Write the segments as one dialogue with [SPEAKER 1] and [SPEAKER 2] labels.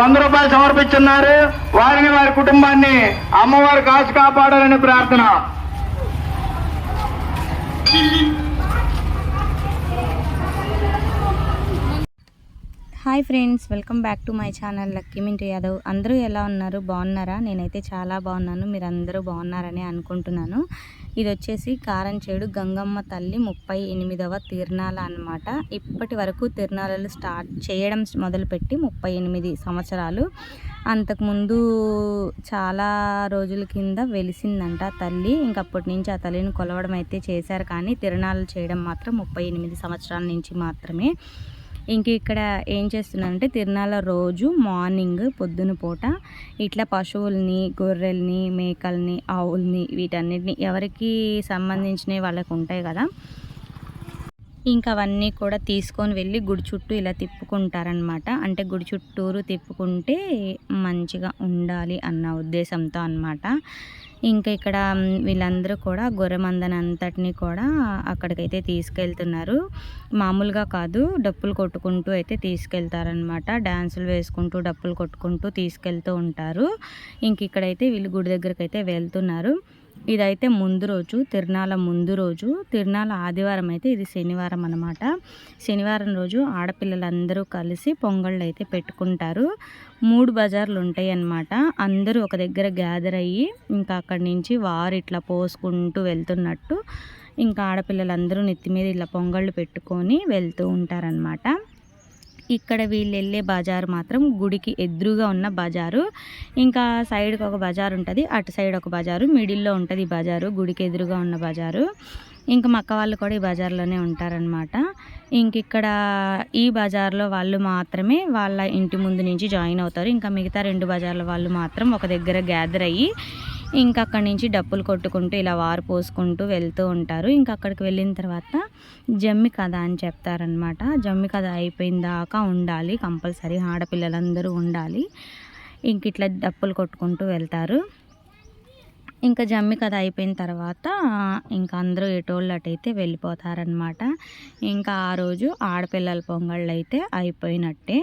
[SPEAKER 1] వంద రూపాయలు సమర్పిస్తున్నారు వారిని వారి కుటుంబాన్ని అమ్మవారు కాసు కాపాడాలని ప్రార్థన.
[SPEAKER 2] Hi friends welcome back to my channel Lucky Mintu Yadav. అందరూ ఎలా ఉన్నారు? బాగున్నారా? నేనైతే చాలా బాగున్నాను. మీరు అందరూ బాగున్నారని అనుకుంటున్నాను. ఇది వచ్చేసి కారంచేడు గంగమ్మ తల్లి ముప్పై ఎనిమిదవ తిరునాళ అన్నమాట. ఇప్పటి వరకు తిరునాళలు స్టార్ట్ చేయడం మొదలుపెట్టి ముప్పై ఎనిమిది సంవత్సరాలు. అంతకుముందు చాలా రోజుల కింద వెలిసిందంట ఆ తల్లి. ఇంకప్పటి నుంచి ఆ తల్లిని కొలవడం అయితే చేశారు కానీ తిరునాళ్ళు చేయడం మాత్రం ముప్పై ఎనిమిది సంవత్సరాల నుంచి మాత్రమే. ఇంక ఇక్కడ ఏం చేస్తున్నానంటే తిరునాళ్ళ రోజు మార్నింగ్ పొద్దున పూట ఇట్లా పశువుల్ని గొర్రెల్ని మేకల్ని ఆవుల్ని వీటన్నిటిని ఎవరికి సంబంధించినవి వాళ్ళకు ఉంటాయి కదా ఇంకా అవన్నీ కూడా తీసుకొని వెళ్ళి గుడి చుట్టూ ఇలా తిప్పుకుంటారనమాట అంటే గుడి చుట్టూరు తిప్పుకుంటే మంచిగా ఉండాలి అన్న ఉద్దేశంతో అన్నమాట. ఇంకా ఇక్కడ వీళ్ళందరూ కూడా గొర్రెమందని అంతటిని కూడా అక్కడికైతే తీసుకెళ్తున్నారు. మామూలుగా కాదు డప్పులు కొట్టుకుంటూ అయితే తీసుకెళ్తారనమాట డ్యాన్సులు వేసుకుంటూ డప్పులు కొట్టుకుంటూ తీసుకెళ్తూ ఉంటారు. ఇంక ఇక్కడైతే వీళ్ళు గుడి దగ్గరికి అయితే వెళ్తున్నారు. ఇదైతే ముందు రోజు తిరునాళ్ళ ముందు రోజు. తిరునాళ్ళ ఆదివారం అయితే ఇది శనివారం అనమాట శనివారం రోజు ఆడపిల్లలందరూ కలిసి పొంగళ్ళు అయితే పెట్టుకుంటారు. మూడు బజార్లు ఉంటాయి అన్నమాట. అందరూ ఒక దగ్గర గ్యాదర్ అయ్యి ఇంకా అక్కడి నుంచి వారు ఇట్లా పోసుకుంటూ వెళ్తున్నట్టు ఇంకా ఆడపిల్లలందరూ నెత్తి మీద ఇలా పొంగళ్ళు పెట్టుకొని వెళ్తూ ఉంటారనమాట ఇక్కడ వీళ్ళు వెళ్ళే బజారు మాత్రం గుడికి ఎదురుగా ఉన్న బజారు. ఇంకా సైడ్కి ఒక బజారు ఉంటుంది అటు సైడ్ ఒక బజారు మిడిల్లో ఉంటుంది ఈ బజారు గుడికి ఎదురుగా ఉన్న బజారు. ఇంకా మక్క వాళ్ళు కూడా ఈ బజార్లోనే ఉంటారనమాట ఇంక ఇక్కడ ఈ బజార్లో వాళ్ళు మాత్రమే వాళ్ళ ఇంటి ముందు నుంచి జాయిన్ అవుతారు. ఇంకా మిగతా రెండు బజార్ల వాళ్ళు మాత్రం ఒక దగ్గర గ్యాదర్ అయ్యి ఇంకా అక్కడి నుంచి డప్పులు కొట్టుకుంటూ ఇలా వారు పోసుకుంటూ వెళ్తూ ఉంటారు. ఇంకా అక్కడికి వెళ్ళిన తర్వాత జమ్మి కథ అని చెప్తారనమాట జమ్మి కథ అయిపోయిన దాకా ఉండాలి కంపల్సరీ ఆడపిల్లలందరూ ఉండాలి. ఇంక ఇట్లా డప్పులు కొట్టుకుంటూ వెళ్తారు. ఇంకా జమ్మి కథ అయిపోయిన తర్వాత ఇంకా అందరూ ఎటోళ్ళు అటైతే వెళ్ళిపోతారనమాట ఇంకా ఆ రోజు ఆడపిల్లల పొంగళ్ళు అయితే అయిపోయినట్టే.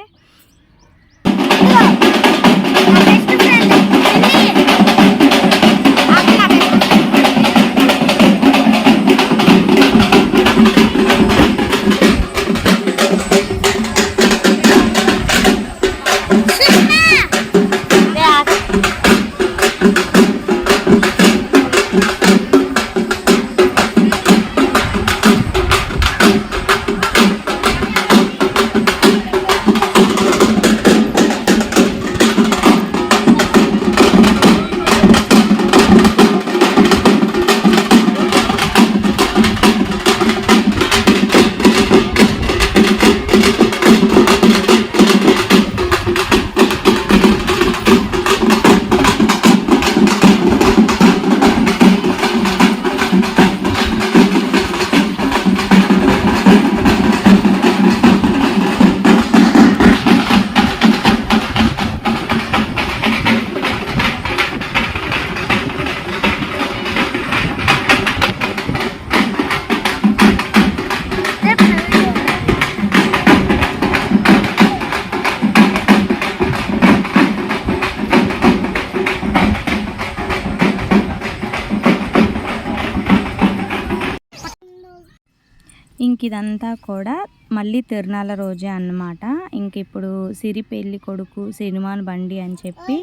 [SPEAKER 2] ఇదంతా కూడా మళ్ళీ తిరునాళ్ళ రోజే అన్నమాట. ఇంక ఇప్పుడు సిరి పెళ్ళి కొడుకు సినిమాన్ బండి అని చెప్పి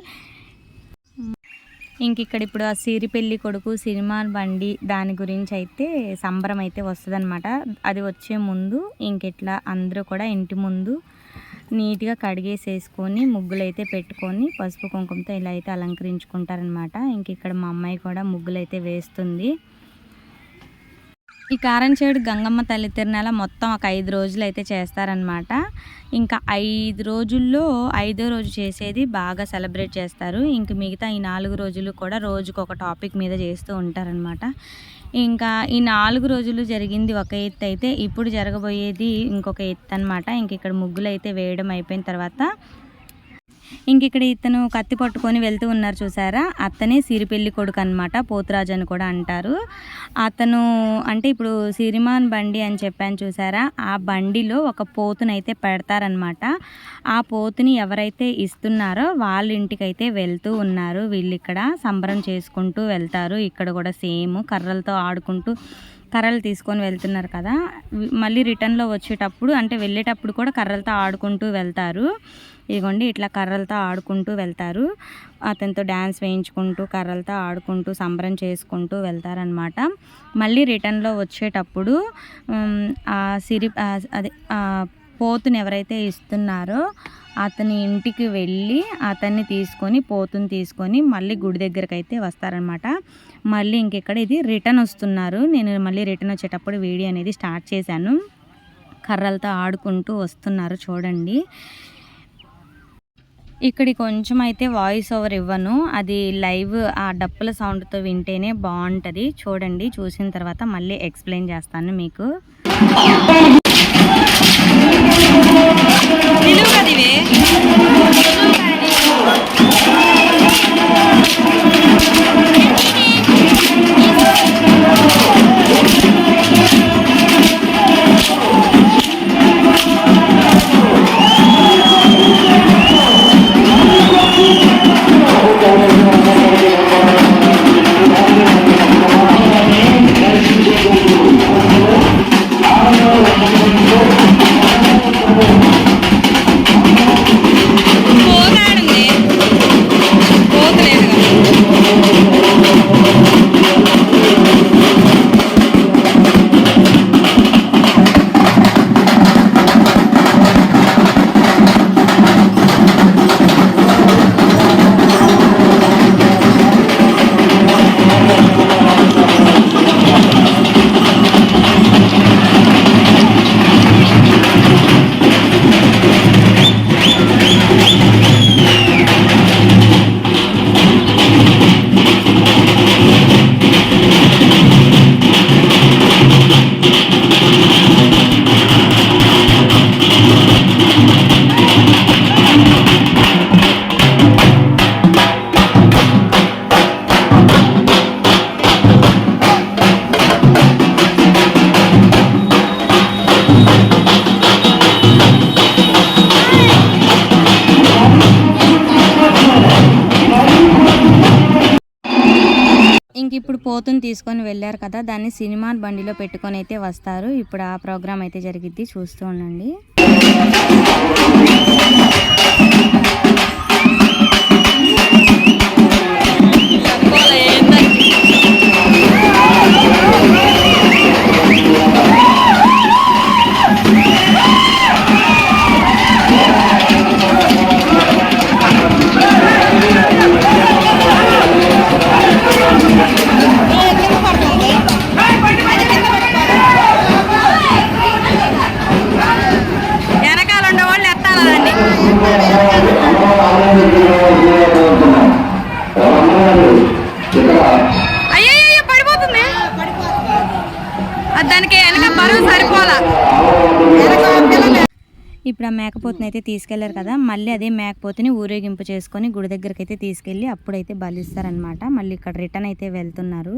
[SPEAKER 2] ఇంక ఇక్కడ ఇప్పుడు ఆ సిరి పెళ్ళి కొడుకు సినిమా బండి దాని గురించి అయితే సంబరం అయితే వస్తుంది అది వచ్చే ముందు ఇంకెట్లా అందరూ కూడా ఇంటి ముందు నీట్గా కడిగేసేసుకొని ముగ్గులు అయితే పెట్టుకొని పసుపు కుంకుమతో ఇలా అయితే అలంకరించుకుంటారనమాట ఇంక ఇక్కడ మా అమ్మాయి కూడా ముగ్గులు అయితే వేస్తుంది. ఈ కారంచేడు గంగమ్మ తల్లి తిరునాల మొత్తం ఒక ఐదు రోజులు అయితే చేస్తారనమాట ఇంకా ఐదు రోజుల్లో ఐదో రోజు చేసేది బాగా సెలబ్రేట్ చేస్తారు. ఇంక మిగతా ఈ నాలుగు రోజులు కూడా రోజుకు ఒక టాపిక్ మీద చేస్తూ ఉంటారనమాట ఇంకా ఈ నాలుగు రోజులు జరిగింది ఒక ఎత్తు అయితే ఇప్పుడు జరగబోయేది ఇంకొక ఎత్తు అనమాట ఇంక ఇక్కడ ముగ్గులు అయితే వేయడం అయిపోయిన తర్వాత ఇంక ఇక్కడ ఇతను కత్తి పట్టుకొని వెళ్తూ ఉన్నారు చూసారా? అతనే సిరిపెల్లి కొడుకు అనమాట పోతురాజు అని కూడా అంటారు. అతను అంటే ఇప్పుడు సిరిమాన్ బండి అని చెప్పాను చూసారా? ఆ బండిలో ఒక పోతునైతే పెడతారనమాట ఆ పోతుని ఎవరైతే ఇస్తున్నారో వాళ్ళ ఇంటికైతే వెళ్తూ ఉన్నారు. వీళ్ళు ఇక్కడ సంబరం చేసుకుంటూ వెళ్తారు. ఇక్కడ కూడా సేమ్ కర్రలతో ఆడుకుంటూ కర్రలు తీసుకొని వెళ్తున్నారు కదా. మళ్ళీ రిటర్న్లో వచ్చేటప్పుడు అంటే వెళ్ళేటప్పుడు కూడా కర్రలతో ఆడుకుంటూ వెళ్తారు. ఇదిగోండి ఇట్లా కర్రలతో ఆడుకుంటూ వెళ్తారు. అతనితో డ్యాన్స్ వేయించుకుంటూ కర్రలతో ఆడుకుంటూ సంబరం చేసుకుంటూ వెళ్తారనమాట మళ్ళీ రిటర్న్లో వచ్చేటప్పుడు ఆ సిరి అదే పోతుని ఎవరైతే ఇస్తున్నారో అతని ఇంటికి వెళ్ళి అతన్ని తీసుకొని పోతుని తీసుకొని మళ్ళీ గుడి దగ్గరకు అయితే వస్తారనమాట మళ్ళీ ఇంకెక్కడ ఇది? రిటర్న్ వస్తున్నారు. నేను మళ్ళీ రిటర్న్ వచ్చేటప్పుడు వీడియో అనేది స్టార్ట్ చేశాను. కర్రలతో ఆడుకుంటూ వస్తున్నారు చూడండి. ఇక్కడి కొంచెం అయితే వాయిస్ ఓవర్ ఇవ్వను. అది లైవ్ ఆ డప్పుల సౌండ్తో వింటేనే బాగుంటుంది. చూడండి చూసిన తర్వాత మళ్ళీ ఎక్స్ప్లెయిన్ చేస్తాను మీకు. పోతుని తీసుకొని వెళ్ళారు కదా దాన్ని సినిమా బండిలో పెట్టుకొని అయితే వస్తారు. ఇప్పుడు ఆ ప్రోగ్రామ్ అయితే జరిగిద్ది చూస్తూ ఉండండి. మేకపోతుని అయితే తీసుకెళ్ళారు కదా మళ్ళీ అదే మేకపోతుని ఊరేగింపు చేసుకొని గుడి దగ్గరికి అయితే తీసుకెళ్ళి అప్పుడైతే బలిస్తారనమాట మళ్ళీ ఇక్కడ రిటర్న్ అయితే వెళ్తున్నారు.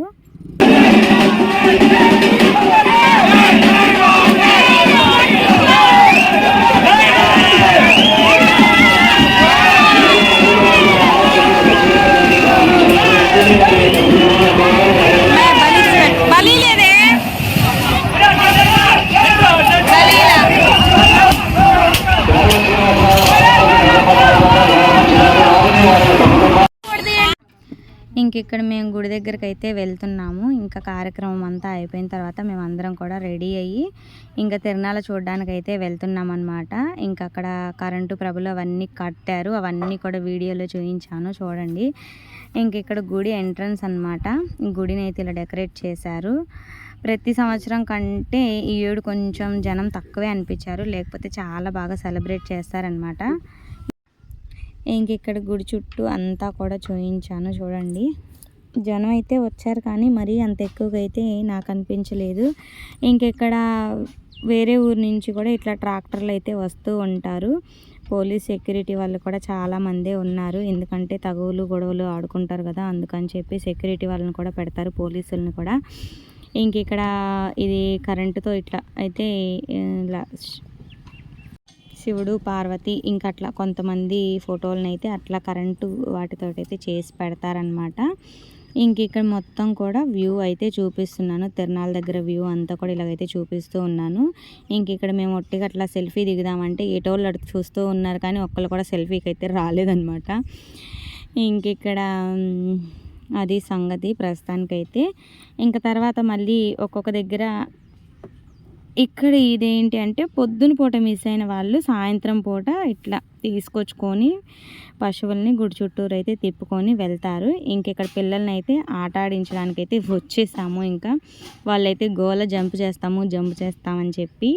[SPEAKER 2] ఇంక ఇక్కడ మేము గుడి దగ్గరికి అయితే వెళ్తున్నాము. ఇంకా కార్యక్రమం అంతా అయిపోయిన తర్వాత మేము అందరం కూడా రెడీ అయ్యి ఇంకా తిరణాల చూడడానికి అయితే వెళ్తున్నాం అనమాట ఇంకా అక్కడ కరెంటు ప్రభులు అవన్నీ కట్టారు. అవన్నీ కూడా వీడియోలో చూపించాను చూడండి. ఇంక ఇక్కడ గుడి ఎంట్రన్స్ అనమాట గుడిని అయితే ఇలా డెకరేట్ చేశారు. ప్రతి సంవత్సరం కంటే ఈ ఏడు కొంచెం జనం తక్కువే అనిపించారు. లేకపోతే చాలా బాగా సెలబ్రేట్ చేస్తారనమాట ఇంక ఇక్కడ గుడి చుట్టూ అంతా కూడా చూయించాను చూడండి. జనం అయితే వచ్చారు కానీ మరీ అంత ఎక్కువగా అయితే నాకు అనిపించలేదు. ఇంకెక్కడ వేరే ఊరు నుంచి కూడా ఇట్లా ట్రాక్టర్లు అయితే వస్తూ ఉంటారు. పోలీస్ సెక్యూరిటీ వాళ్ళు కూడా చాలా మందే ఉన్నారు. ఎందుకంటే తగువులు గొడవలు ఆడుకుంటారు కదా అందుకని చెప్పి సెక్యూరిటీ వాళ్ళని కూడా పెడతారు పోలీసులను కూడా. ఇంక ఇక్కడ ఇది కరెంటుతో ఇట్లా అయితే ఇలా శివుడు పార్వతి ఇంకా అట్లా కొంతమంది ఫోటోలను అయితే అట్లా కరెంటు వాటితో అయితే చేసి పెడతారనమాట. ఇంక ఇక్కడ మొత్తం కూడా వ్యూ అయితే చూపిస్తున్నాను. తిరణాల దగ్గర వ్యూ అంతా కూడా ఇలాగైతే చూపిస్తూ ఉన్నాను. ఇంక ఇక్కడ మేము ఒట్టిగా అట్లా సెల్ఫీ దిగుదామంటే ఏటోళ్ళు అటు చూస్తూ ఉన్నారు కానీ ఒక్కళ్ళు కూడా సెల్ఫీకి అయితే రాలేదనమాట. ఇంక ఇక్కడ అది సంగతి ప్రస్తుతానికైతే. ఇంకా తర్వాత మళ్ళీ ఒక్కొక్క దగ్గర ఇక్కడ ఇదేంటి అంటే పొద్దున పూట మిస్ అయిన వాళ్ళు సాయంత్రం పూట ఇట్లా తీసుకొచ్చుకొని పశువుల్ని గుడి చుట్టూరు అయితే తిప్పుకొని వెళ్తారు. ఇంక ఇక్కడ పిల్లల్ని అయితే ఆట ఆడించడానికి అయితే వచ్చేసాము ఇంకా వాళ్ళైతే గోల జంప్ చేస్తాము జంప్ చేస్తామని చెప్పి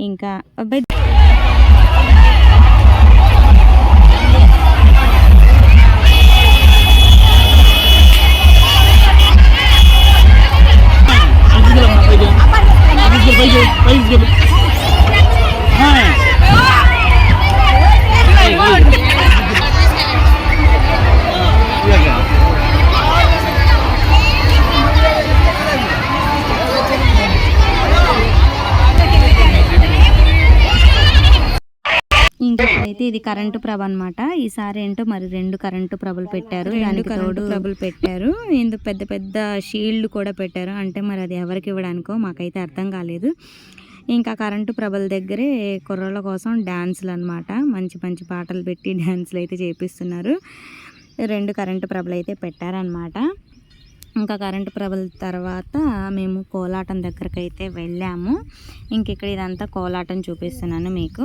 [SPEAKER 2] ఇంకా అబ్బాయి అయితే ఇది కరెంటు ప్రభ అనమాట ఈసారి ఏంటో మరి రెండు కరెంటు ప్రభలు పెట్టారు. రెండు కరెంటు ప్రభలు పెట్టారు. ఇందుకు పెద్ద పెద్ద షీల్డ్ కూడా పెట్టారు. అంటే మరి అది ఎవరికి ఇవ్వడానికో మాకైతే అర్థం కాలేదు. ఇంకా కరెంటు ప్రభల దగ్గరే కుర్రల కోసం డ్యాన్సులు అనమాట మంచి మంచి పాటలు పెట్టి డ్యాన్సులు అయితే చేపిస్తున్నారు. రెండు కరెంటు ప్రభలు అయితే పెట్టారనమాట ఇంకా కరెంటు ప్రభల తర్వాత మేము కోలాటం దగ్గరకైతే వెళ్ళాము. ఇంక ఇక్కడ ఇదంతా కోలాటం చూపిస్తున్నాను మీకు.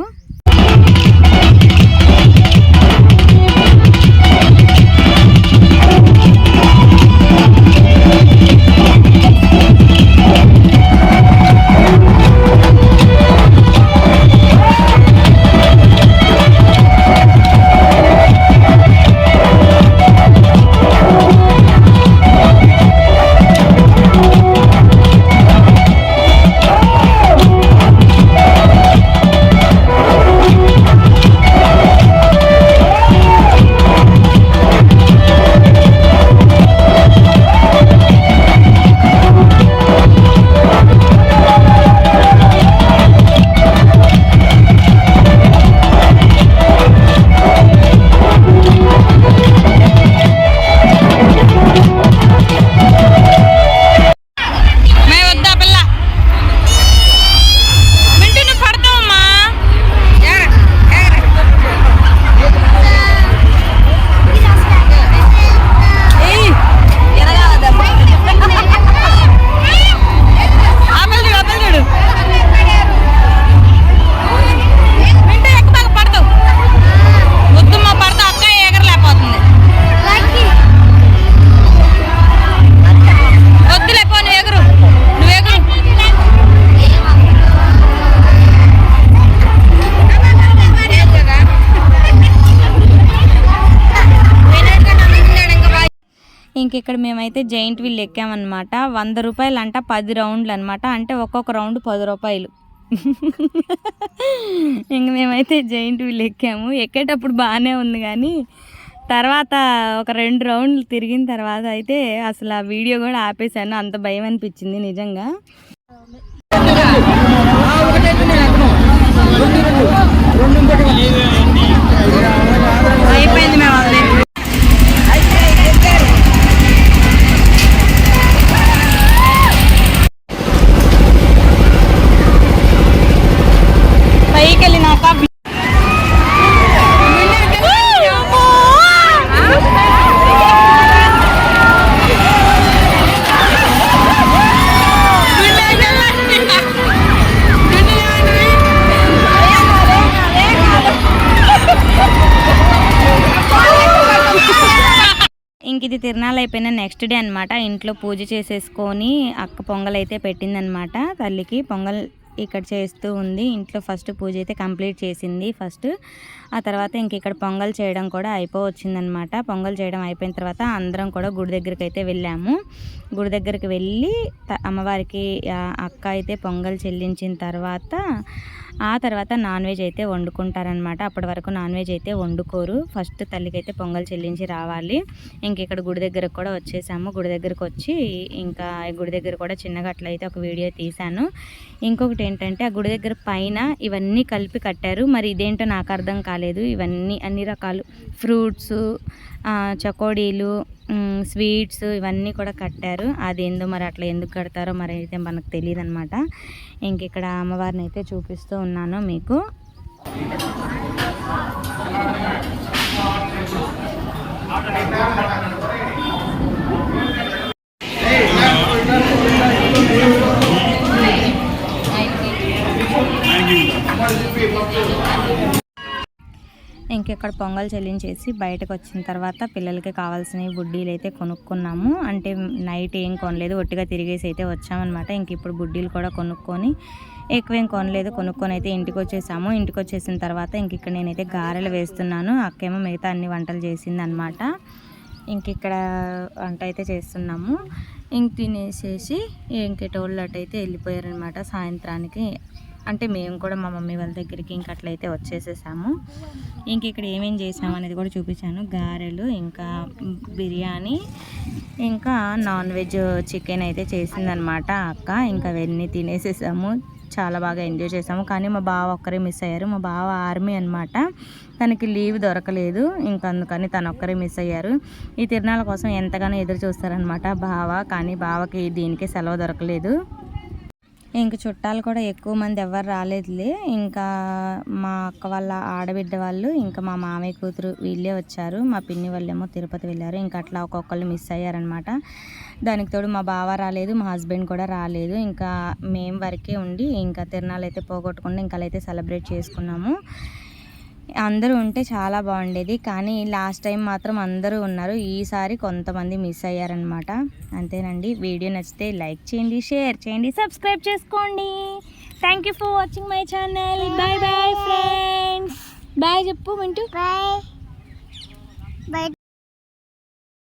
[SPEAKER 2] ఇంక ఇక్కడ మేమైతే జైంట్ వీల్ ఎక్కామన్నమాట. వంద రూపాయలు అంట పది రౌండ్లు అనమాట అంటే ఒక్కొక్క రౌండ్ పది రూపాయలు. ఇంక మేమైతే జైంట్ వీల్ ఎక్కాము. ఎక్కేటప్పుడు బాగానే ఉంది కానీ తర్వాత ఒక రెండు రౌండ్లు తిరిగిన తర్వాత అయితే అసలు ఆ వీడియో కూడా ఆపేశాను. అంత భయం అనిపించింది నిజంగా.
[SPEAKER 3] అయిపోయింది మేము
[SPEAKER 2] ఇది అయిపోయిన నెక్స్ట్ డే అనమాట ఇంట్లో పూజ చేసేసుకొని అక్క పొంగల్ అయితే పెట్టిందనమాట తల్లికి పొంగల్ ఇక్కడ చేస్తూ ఉంది. ఇంట్లో ఫస్ట్ పూజ అయితే కంప్లీట్ చేసింది ఫస్ట్ ఆ తర్వాత ఇంక ఇక్కడ పొంగల్ చేయడం కూడా అయిపోవచ్చిందనమాట పొంగల్ చేయడం అయిపోయిన తర్వాత అందరం కూడా గుడి దగ్గరికి అయితే వెళ్ళాము. గుడి దగ్గరికి వెళ్ళి అమ్మవారికి అక్క అయితే పొంగల్ చెల్లించిన తర్వాత ఆ తర్వాత నాన్ వెజ్ అయితే వండుకుంటారనమాట అప్పటి వరకు నాన్ వెజ్ అయితే వండుకోరు. ఫస్ట్ తల్లికైతే పొంగల్ చెల్లించి రావాలి. ఇంక ఇక్కడ గుడి దగ్గరకు కూడా వచ్చేసాము. గుడి దగ్గరకు వచ్చి ఇంకా గుడి దగ్గర కూడా చిన్నగా అట్లయితే ఒక వీడియో తీశాను. ఇంకొకటి ఏంటంటే ఆ గుడి దగ్గర పైన ఇవన్నీ కలిపి కట్టారు. మరి ఇదేంటో నాకు అర్థం కాలేదు. ఇవన్నీ అన్ని రకాలు ఫ్రూట్స్ చకోడీలు స్వీట్స్ ఇవన్నీ కూడా కట్టారు. అది ఏందో మరి అట్లా ఎందుకు కడతారో మరి అయితే మనకు తెలియదు అనమాట ఇంక ఇక్కడ అమ్మవారిని అయితే చూపిస్తూ ఉన్నాను మీకు. ఇంకెక్కడ పొంగల్ చెల్లించేసి బయటకు వచ్చిన తర్వాత పిల్లలకి కావాల్సిన బుడ్డీలు అయితే కొనుక్కున్నాము. అంటే నైట్ ఏం కొనలేదు ఒట్టిగా తిరిగేసి అయితే వచ్చామన్నమాట. ఇంక ఇప్పుడు బుడ్డీలు కూడా కొనుక్కొని ఎక్కువేం కొనలేదు కొనుక్కొని అయితే ఇంటికి వచ్చేసాము ఇంటికి వచ్చేసిన తర్వాత ఇంక ఇక్కడ నేనైతే గారెలు వేస్తున్నాను. అక్కేమో మిగతా అన్ని వంటలు చేసింది అనమాట ఇంక ఇక్కడ వంట అయితే చేస్తున్నాము. ఇంక తినేసేసి ఇంకెటోళ్ళు అటైతే వెళ్ళిపోయారనమాట సాయంత్రానికి. అంటే మేము కూడా మా మమ్మీ వాళ్ళ దగ్గరికి ఇంక అట్లయితే వచ్చేసేసాము. ఇంక ఇక్కడ ఏమేం చేసాము అనేది కూడా చూపించాను. గారెలు ఇంకా బిర్యానీ ఇంకా నాన్ వెజ్ చికెన్ అయితే చేసిందనమాట అక్క. ఇంకా అవన్నీ తినేసేసాము. చాలా బాగా ఎంజాయ్ చేసాము. కానీ మా బావ ఒక్కరే మిస్ అయ్యారు. మా బావ ఆర్మీ అనమాట తనకి లీవ్ దొరకలేదు. ఇంకా అందుకని తను ఒక్కరే మిస్ అయ్యారు. ఈ తిరునాళ్ళ కోసం ఎంతగానో ఎదురు చూస్తారనమాట బావ. కానీ బావకి దీనికి సెలవు దొరకలేదు. ఇంక చుట్టాలు కూడా ఎక్కువ మంది ఎవరు రాలేదులే. ఇంకా మా అక్క వాళ్ళ ఆడబిడ్డ వాళ్ళు ఇంకా మా మామయ్య కూతురు వీళ్ళే వచ్చారు. మా పిన్ని వాళ్ళేమో తిరుపతి వెళ్ళారు. ఇంకా అట్లా ఒక్కొక్కళ్ళు మిస్ అయ్యారనమాట దానికి తోడు మా బావ రాలేదు మా హస్బెండ్ కూడా రాలేదు. ఇంకా మేము వరకే ఉండి ఇంకా తిరణాలు అయితే పోగొట్టుకుండా ఇంకా అలా అయితే సెలబ్రేట్ చేసుకున్నాము. అందరూ ఉంటే చాలా బాగుండేది. కానీ లాస్ట్ టైం మాత్రం అందరూ ఉన్నారు. ఈసారి కొంతమంది మిస్ అయ్యారనమాట అంతేనండి. వీడియో నచ్చితే లైక్ చేయండి షేర్ చేయండి సబ్స్క్రైబ్ చేసుకోండి. Thank you for watching my channel bye bye friends bye చెప్పు మింటూ.
[SPEAKER 4] Bye bye